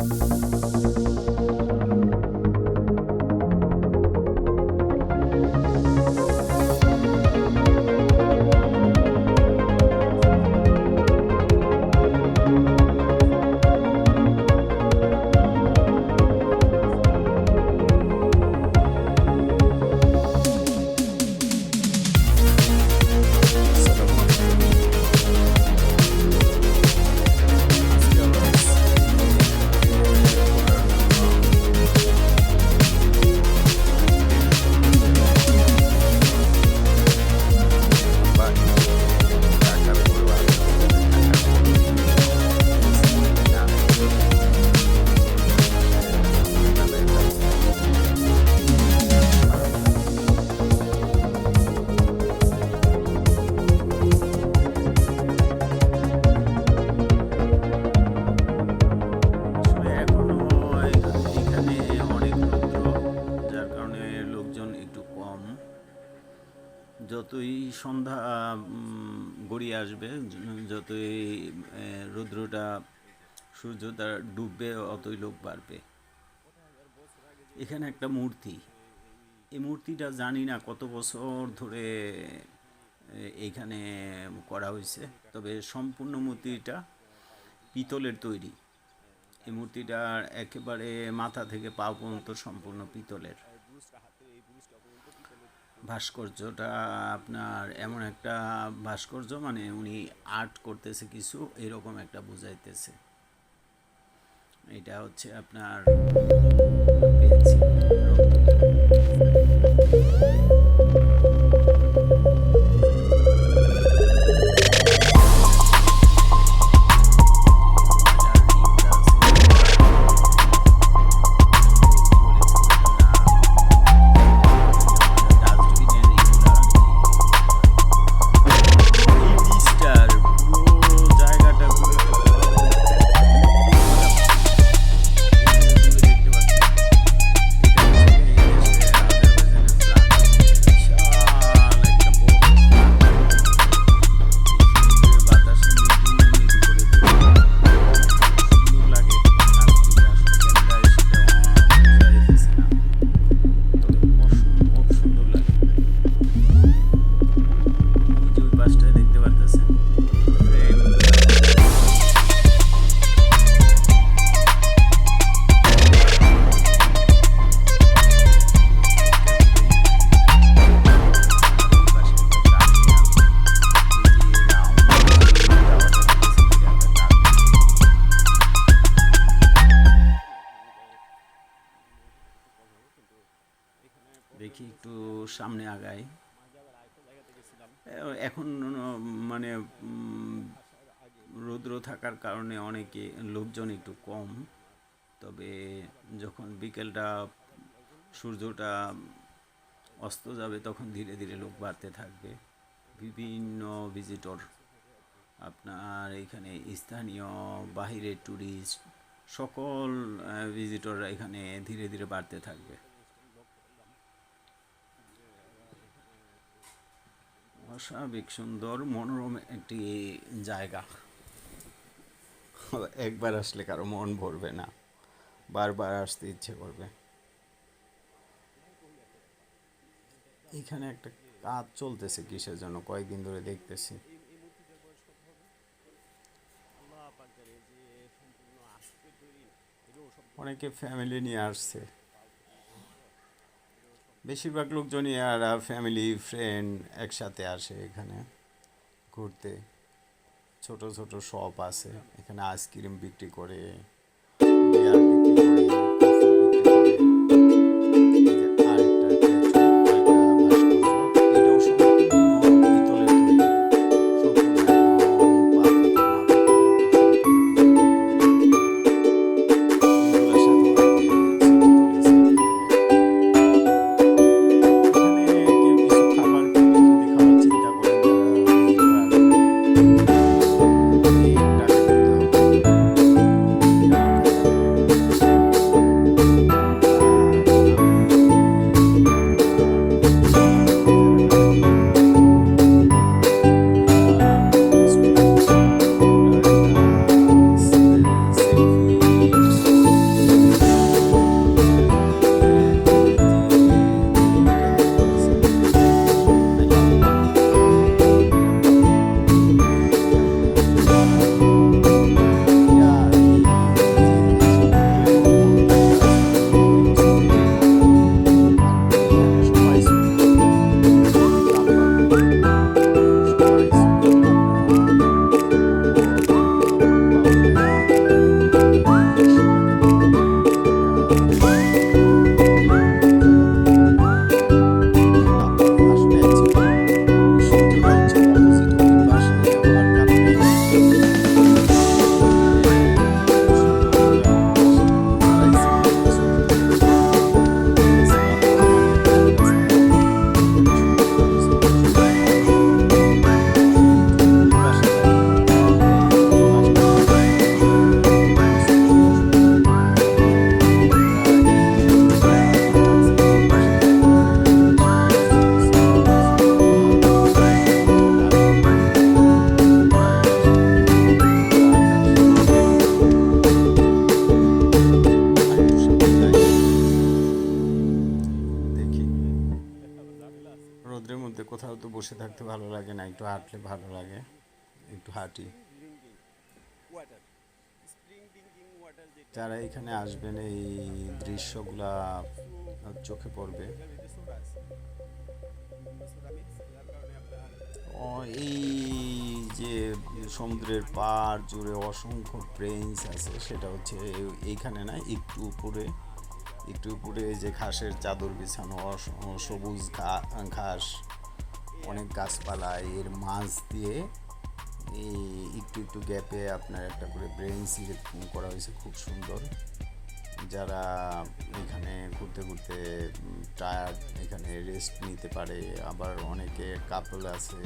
আসলে আসবে, যতই রৌদ্রটা সূর্যটা ডুববে, অতই লোক বাড়বে। এখানে একটা মূর্তি। এই মূর্তিটা জানি না কত বছর ধরে এইখানে করা হয়েছে, তবে সম্পূর্ণ মূর্তিটা পিতলের তৈরি। এই মূর্তিটার একেবারে মাথা থেকে পা পর্যন্ত সম্পূর্ণ পিতলের। ভাস্কর্যটা আপনার এমন একটা ভাস্কর্য মানে উনি আর্ট করতেছে কিছু, এরকম একটা বুঝাইতেছে। এটা হচ্ছে আপনার এখন মানে রৌদ্র থাকার কারণে অনেকে, লোকজন একটু কম। তবে যখন বিকেলটা, সূর্যটা অস্ত যাবে, তখন ধীরে ধীরে লোক বাড়তে থাকবে। বিভিন্ন ভিজিটর আপনার এখানে স্থানীয় বাহিরের ট্যুরিস্ট সকল ভিজিটররা এখানে ধীরে ধীরে বাড়তে থাকবে। অস্বাভাবিক, সুন্দর, মনোরম একটি জায়গা। একবার আসলে কারও মন ভরবে না। বারবার আসতে ইচ্ছে করবে। এখানে একটা কাজ চলতেছে কিসের জন্য? কয়েকদিন ধরে দেখতেছি। অনেকে ফ্যামিলি নিয়ে আসছে। বেশিরভাগ লোকজনই আর ফ্যামিলি ফ্রেন্ড একসাথে আসে এখানে ঘুরতে। ছোট ছোট শপ আছে। এখানে আইসক্রিম বিক্রি করে বসে থাকতে ভালো লাগে না, একটু হাঁটলে ভালো লাগে, একটু হাঁটি। যারা এখানে আসবেন, এই দৃশ্যগুলা চোখে পড়বে। এই যে সমুদ্রের পার জুড়ে অসংখ্য ব্রেঞ্চ আছে, সেটা হচ্ছে এইখানে না, একটু উপরে একটু উপরে যে ঘাসের চাদর বিছানো সবুজ ঘাস। অনেক গাছপালা, এর মাঝ দিয়ে এই একটু একটু গ্যাপে আপনার একটা করে ব্রেঞ্চ করা হয়েছে, খুব সুন্দর। যারা এখানে ঘুরতে ঘুরতে টায়ার্ড এখানে রেস্ট নিতে পারে, আবার অনেকে কাপল আছে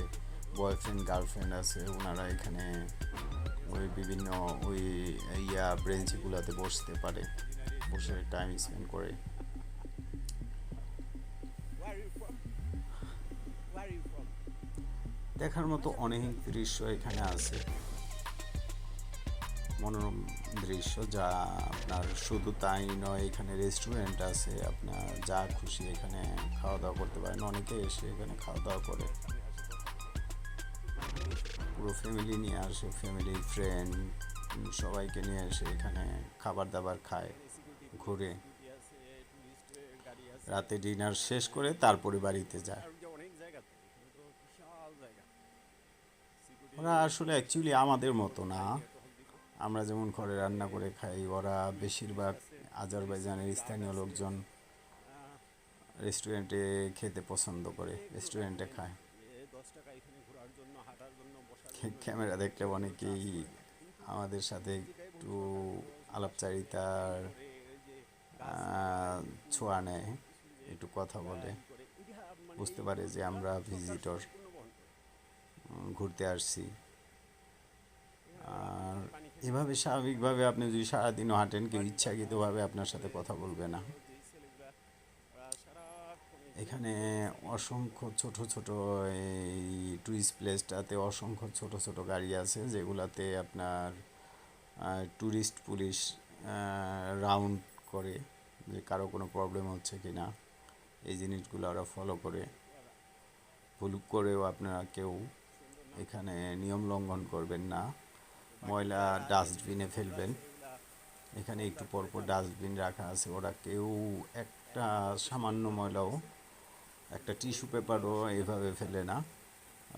বয়ফ্রেন্ড গার্লফ্রেন্ড আছে ওনারা এখানে ওই বিভিন্ন ওই ইয়া ব্রেঞ্চগুলোতে বসতে পারে, বসে টাইম স্পেন্ড করে। দেখার মতো অনেক দৃশ্য এখানে আছে। মনোরম দৃশ্য যা আপনার শুধু তাই নয়, এখানে রেস্টুরেন্ট আছে, আপনার যা খুশি এখানে খাওয়া দাওয়া করতে পারেন। অনেকে এসে এখানে খাওয়া দাওয়া করে। পুরো ফ্যামিলি নিয়ে আসে ফ্যামিলি ফ্রেন্ড সবাইকে নিয়ে এসে এখানে খাবার দাবার খায়, ঘুরে। রাতে ডিনার শেষ করে তারপরে বাড়িতে যায় আর যে অনেক জায়গা তো এখানে তো বিশাল জায়গা সিকিউরিটি ওরা আসলে অ্যাকচুয়ালি আমাদের মতো না। আমরা যেমন ঘরে রান্না করে খাই, ওরা বেশিরভাগ আজারবাইজানের স্থানীয় লোকজন রেস্টুরেন্টে খেতে পছন্দ করে রেস্টুরেন্টে খায়। ক্যামেরা দেখলে অনেকেই আমাদের সাথে একটু আলাপচারিতার ছোঁয়া নেয়, একটু কথা বলে। বুঝতে পারে যে আমরা ভিজিটর ঘুরতে আসছি। আর এভাবে স্বাভাবিকভাবে আপনি যদি সারাদিনও হাঁটেন, কেউ ইচ্ছাকৃতভাবে আপনার সাথে কথা বলবে না। এখানে অসংখ্য ছোট ছোট এই টুরিস্ট প্লেসটাতে অসংখ্য ছোট ছোট গাড়ি আছে, যেগুলাতে আপনার টুরিস্ট পুলিশ রাউন্ড করে যে কারও কোনো প্রবলেম হচ্ছে কি না, এই জিনিসগুলো ওরা ফলো করে। ভুল করেও আপনারা কেউ এখানে নিয়ম লঙ্ঘন করবেন না। ময়লা ডাস্টবিনে ফেলবেন। এখানে একটু পরপর ডাস্টবিন রাখা আছে। ওরা কেউ একটা সামান্য ময়লাও, একটা টিস্যু পেপারও এভাবে ফেলে না।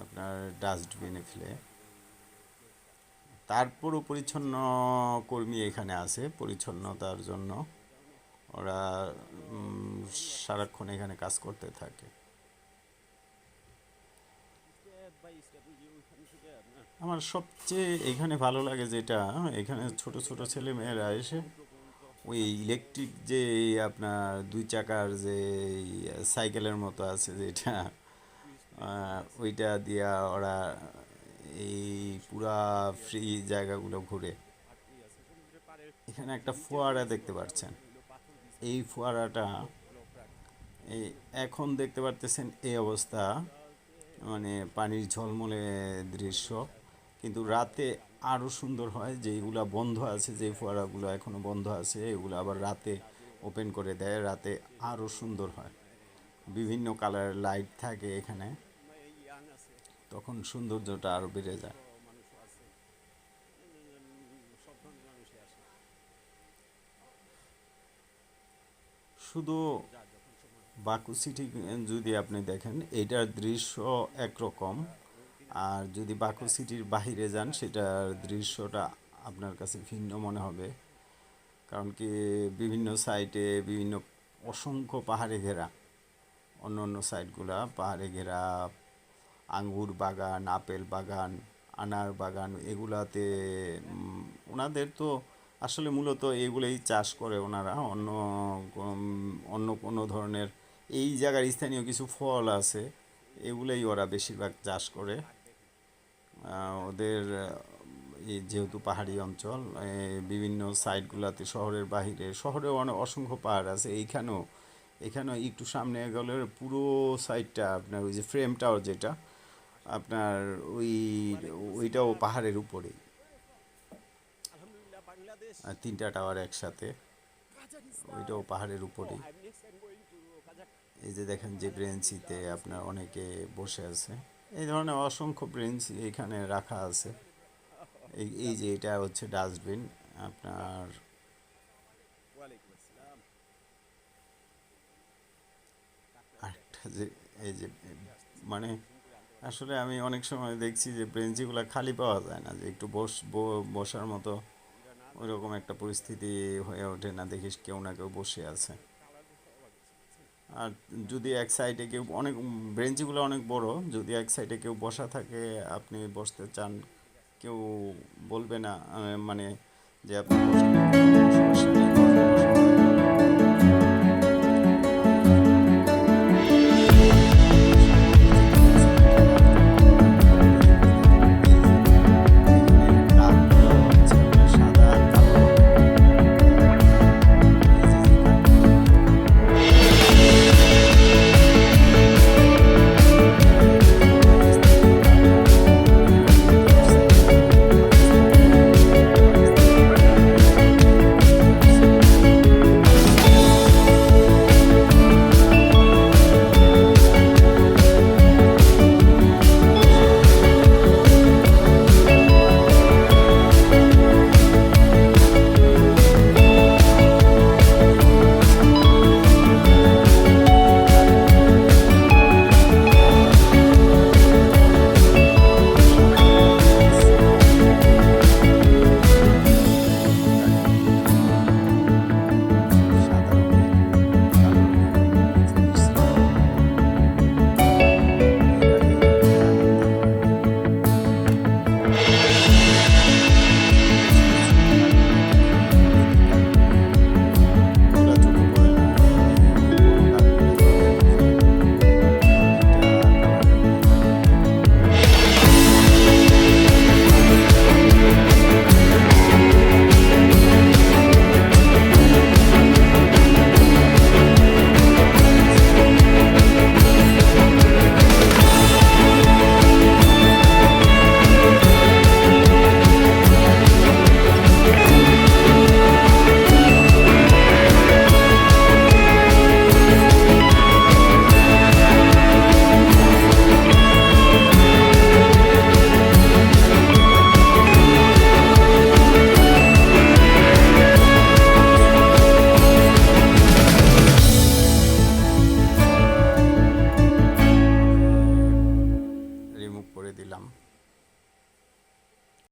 আপনার ডাস্টবিনে ফেলে। তারপরও পরিচ্ছন্ন কর্মী এখানে আছে, পরিচ্ছন্নতার জন্য। ওরা সারাক্ষণ এখানে কাজ করতে থাকে স্টেপ বাই স্টেপ ওই যে ওইখান থেকে আপনার আমার সবচেয়ে এখানে ভালো লাগে যেটা, এখানে ছোট ছোট ছেলে মেয়েরা এসে ওই ইলেকট্রিক যে আপনার দুই চাকার যে সাইকেলের মতো আছে যেটা ওইটা দিয়া ওরা এই পুরা ফ্রি জায়গাগুলো ঘুরে। এখানে একটা ফোয়ারা দেখতে পাচ্ছেন। এই ফোয়ারাটা, এই এখন দেখতে পারতেছেন এই অবস্থা। মানে পানির ঝলমলে দৃশ্য। কিন্তু রাতে আরও সুন্দর হয় যেইগুলা বন্ধ আছে, যে ফোয়ারাগুলো এখনও বন্ধ আছে, এগুলো আবার রাতে ওপেন করে দেয়, রাতে আরও সুন্দর হয়। বিভিন্ন কালার লাইট থাকে এখানে। তখন সৌন্দর্যটা আরও বেড়ে যায়। শুধু বাকু সিটি যদি আপনি দেখেন, এটার দৃশ্য একরকম। আর যদি বাকু সিটির বাহিরে যান, সেটার দৃশ্যটা আপনার কাছে ভিন্ন মনে হবে। কারণ কি, বিভিন্ন সাইটে বিভিন্ন অসংখ্য পাহাড়ে ঘেরা। অন্য অন্য সাইটগুলা পাহাড়ে ঘেরা, আঙ্গুর বাগান, আপেল বাগান, আনার বাগান, এগুলাতে ওনাদের তো আসলে মূলত এগুলোই চাষ করে ওনারা। অন্য অন্য কোনো ধরনের এই জায়গার স্থানীয় কিছু ফল আছে এগুলোই ওরা বেশিরভাগ চাষ করে। ওদের এই যেহেতু পাহাড়ি অঞ্চল বিভিন্ন সাইডগুলোতে শহরের বাহিরে শহরে অনেক অসংখ্য পাহাড় আছে। এইখানেও এখানেও একটু সামনে গেলে পুরো সাইডটা আপনার ওই যে ফ্রেমটাও যেটা আপনার ওই ওইটাও পাহাড়ের উপরেই। তিনটা টাওয়ার একসাথে ওইটাও পাহাড়ের উপরেই। এই যে দেখেন যে ব্রেঞ্চিতে আপনার অনেকে বসে আছে, এই ধরনের অসংখ্য ব্রেঞ্চি এখানে রাখা আছে। এই এই যে এটা হচ্ছে ডাস্টবিন, আপনার যে, এই যে মানে আসলে আমি অনেক সময় দেখছি যে ব্রেঞ্চিগুলো খালি পাওয়া যায় না, যে একটু বস বসার মতো ওইরকম একটা পরিস্থিতি হয়ে ওঠে না, দেখিস কেউ না কেউ বসে আছে। আর যদি এক সাইডে কেউ অনেক, ব্রেঞ্চিগুলো অনেক বড়, যদি এক সাইডে কেউ বসা থাকে, আপনি বসতে চান, কেউ বলবে না মানে যে আপনি